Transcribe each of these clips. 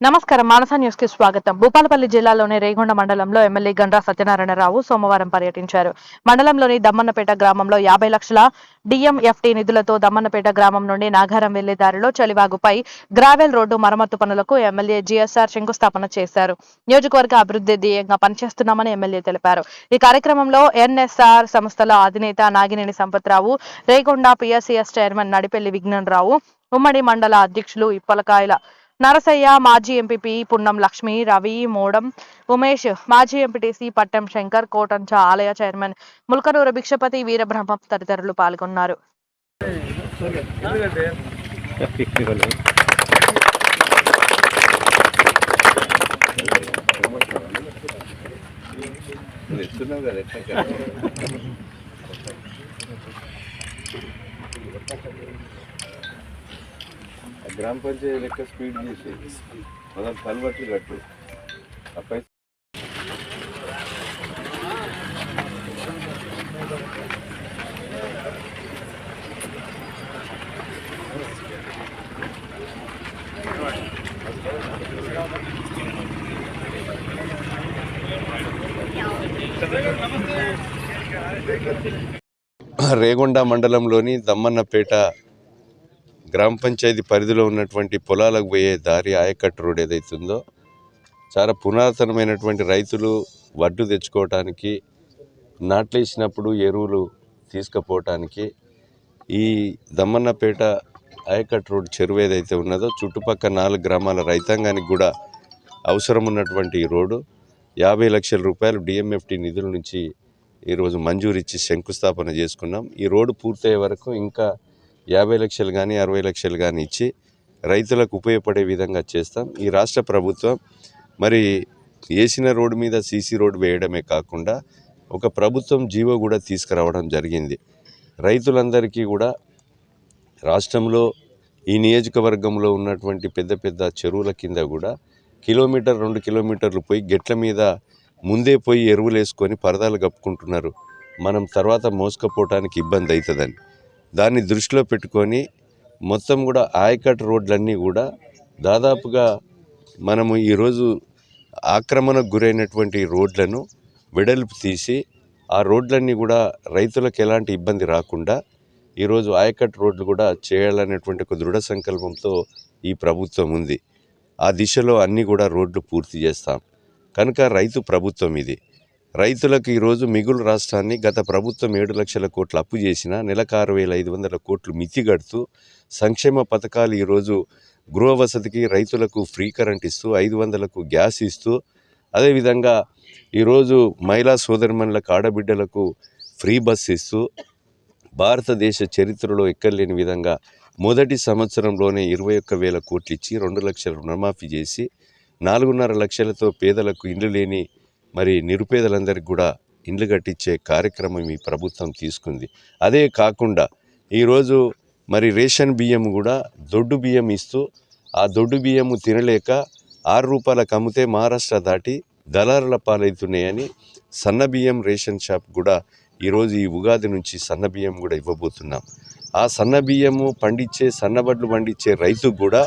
నమస్కారం. మానస న్యూస్కి స్వాగతం. భూపాలపల్లి జిల్లాలోని రేగొండ మండలంలో ఎమ్మెల్యే గండ్రా సత్యనారాయణరావు సోమవారం పర్యటించారు. మండలంలోని దమ్మన్నపేట గ్రామంలో యాభై లక్షల డిఎంఎఫ్టి నిధులతో దమ్మన్నపేట గ్రామం నుండి నాగారం వెళ్ళే దారిలో చలివాగుపై గ్రావెల్ రోడ్డు మరమ్మతు పనులకు ఎమ్మెల్యే జిఎస్ఆర్ శంకుస్థాపన చేశారు. నియోజకవర్గ అభివృద్ధి ధ్యేయంగా పనిచేస్తున్నామని ఎమ్మెల్యే తెలిపారు. ఈ కార్యక్రమంలో ఎన్ఎస్ఆర్ సంస్థల అధినేత నాగినేని సంపత్రావు రేగొండ పిఎస్సిఎస్ చైర్మన్ నడిపెల్లి రావు ఉమ్మడి మండల అధ్యక్షులు ఇప్పలకాయల నరసయ్య మాజీ ఎంపీపీ పున్నం లక్ష్మి రవి మోడం ఉమేష్ మాజీ ఎంపీటీసీ పట్టం శంకర్ కోటంచ ఆలయ చైర్మన్ ముల్కనూరు భిక్షపతి వీరబ్రహ్మ తదితరులు పాల్గొన్నారు నువ్వు ఎత్తున్నావు కదా ఎట్లా కాదు. ఆ గ్రామ పంచాయతీ లెక్క స్పీడ్ తీసి మొదలు కలవట్లు కట్టు. రేగొండ మండలంలోని దమ్మన్నపేట గ్రామ పంచాయతీ పరిధిలో ఉన్నటువంటి పొలాలకు పోయే దారి ఆయకట్టు రోడ్ ఏదైతుందో చాలా పురాతనమైనటువంటి రైతులు వడ్డు తెచ్చుకోవటానికి నాట్లేసినప్పుడు ఎరువులు తీసుకుపోవటానికి ఈ దమ్మన్నపేట ఆయకట్టు రోడ్ చెరువు ఏదైతే ఉన్నదో చుట్టుపక్కల నాలుగు గ్రామాల రైతాంగానికి కూడా అవసరం ఉన్నటువంటి ఈ రోడ్డు. యాభై లక్షల రూపాయలు డిఎంఎఫ్టీ నిధుల నుంచి ఈరోజు మంజూరు ఇచ్చి శంకుస్థాపన చేసుకున్నాం. ఈ రోడ్డు పూర్తయ్యే వరకు ఇంకా యాభై లక్షలు కానీ అరవై లక్షలు కానీ ఇచ్చి రైతులకు ఉపయోగపడే విధంగా చేస్తాం. ఈ రాష్ట్ర ప్రభుత్వం మరి వేసిన రోడ్డు మీద సీసీ రోడ్డు వేయడమే కాకుండా ఒక ప్రభుత్వం జీవో కూడా తీసుకురావడం జరిగింది. రైతులందరికీ కూడా రాష్ట్రంలో ఈ నియోజకవర్గంలో ఉన్నటువంటి పెద్ద పెద్ద చెరువుల కింద కూడా కిలోమీటర్ రెండు కిలోమీటర్లు పోయి గెట్ల మీద ముందే పోయి ఎరువులు వేసుకొని పరదాలు కప్పుకుంటున్నారు. మనం తర్వాత మోసుకపోవటానికి ఇబ్బంది అవుతుందని. దాన్ని దృష్టిలో పెట్టుకొని మొత్తం కూడా ఆయకట్ రోడ్లన్నీ కూడా దాదాపుగా మనము ఈరోజు ఆక్రమణకు గురైనటువంటి రోడ్లను వెడల్పు తీసి ఆ రోడ్లన్నీ కూడా రైతులకు ఎలాంటి ఇబ్బంది రాకుండా ఈరోజు ఆయకట్ రోడ్లు కూడా చేయాలనేటువంటి ఒక దృఢ సంకల్పంతో ఈ ప్రభుత్వం ఉంది. ఆ దిశలో అన్నీ కూడా రోడ్లు పూర్తి చేస్తాం. కనుక రైతు ప్రభుత్వం ఇది. రైతులకు ఈరోజు మిగులు రాష్ట్రాన్ని గత ప్రభుత్వం ఏడు లక్షల కోట్లు అప్పు చేసిన నెలకు ఆరు వేల ఐదు వందల కోట్లు మితిగడుతూ సంక్షేమ పథకాలు ఈరోజు గృహ వసతికి రైతులకు ఫ్రీ కరెంట్ ఇస్తూ ఐదు వందలకు గ్యాస్ ఇస్తూ అదేవిధంగా ఈరోజు మహిళా సోదరిమణులకు ఆడబిడ్డలకు ఫ్రీ బస్ ఇస్తూ భారతదేశ చరిత్రలో ఎక్కర్లేని విధంగా మొదటి సంవత్సరంలోనే ఇరవై ఒక్క వేల కోట్లు ఇచ్చి రెండు లక్షల రుణమాఫీ చేసి నాలుగున్నర లక్షలతో పేదలకు ఇండ్లు లేని మరి నిరుపేదలందరికీ కూడా ఇండ్లు కట్టించే కార్యక్రమం ఈ ప్రభుత్వం తీసుకుంది. అదే కాకుండా ఈరోజు మరి రేషన్ బియ్యం కూడా దొడ్డు బియ్యం ఇస్తూ ఆ దొడ్డు బియ్యము తినలేక ఆరు రూపాయలకు అమ్మితే మహారాష్ట్ర దాటి దళారుల పాలవుతున్నాయని సన్న బియ్యం రేషన్ షాప్ కూడా ఈరోజు ఈ ఉగాది నుంచి సన్న బియ్యం కూడా ఇవ్వబోతున్నాం. ఆ సన్న బియ్యము పండించే సన్నబడ్లు పండించే రైతుకు కూడా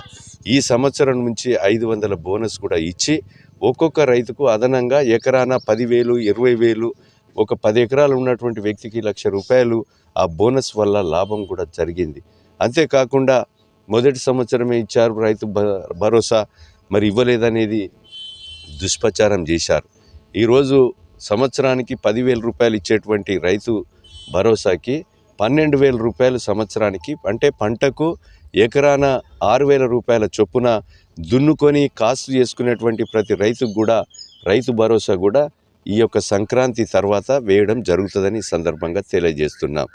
ఈ సంవత్సరం నుంచి ఐదు వందల బోనస్ కూడా ఇచ్చి ఒక్కొక్క రైతుకు అదనంగా ఎకరాన పదివేలు ఇరవై వేలు ఒక పది ఎకరాలు ఉన్నటువంటి వ్యక్తికి లక్ష రూపాయలు ఆ బోనస్ వల్ల లాభం కూడా జరిగింది. అంతేకాకుండా మొదటి సంవత్సరమే ఇచ్చారు రైతు భ- భరోసా మరి ఇవ్వలేదనేది దుష్ప్రచారం చేశారు. ఈరోజు సంవత్సరానికి పదివేల రూపాయలు ఇచ్చేటువంటి రైతు భరోసాకి పన్నెండు వేల రూపాయలు సంవత్సరానికి అంటే పంటకు ఎకరాన ఆరు వేల రూపాయల చొప్పున దున్నుకొని కాసు చేసుకునేటువంటి ప్రతి రైతుకు కూడా రైతు భరోసా కూడా ఈ యొక్క సంక్రాంతి తర్వాత వేయడం జరుగుతుందని సందర్భంగా తెలియజేస్తున్నాం.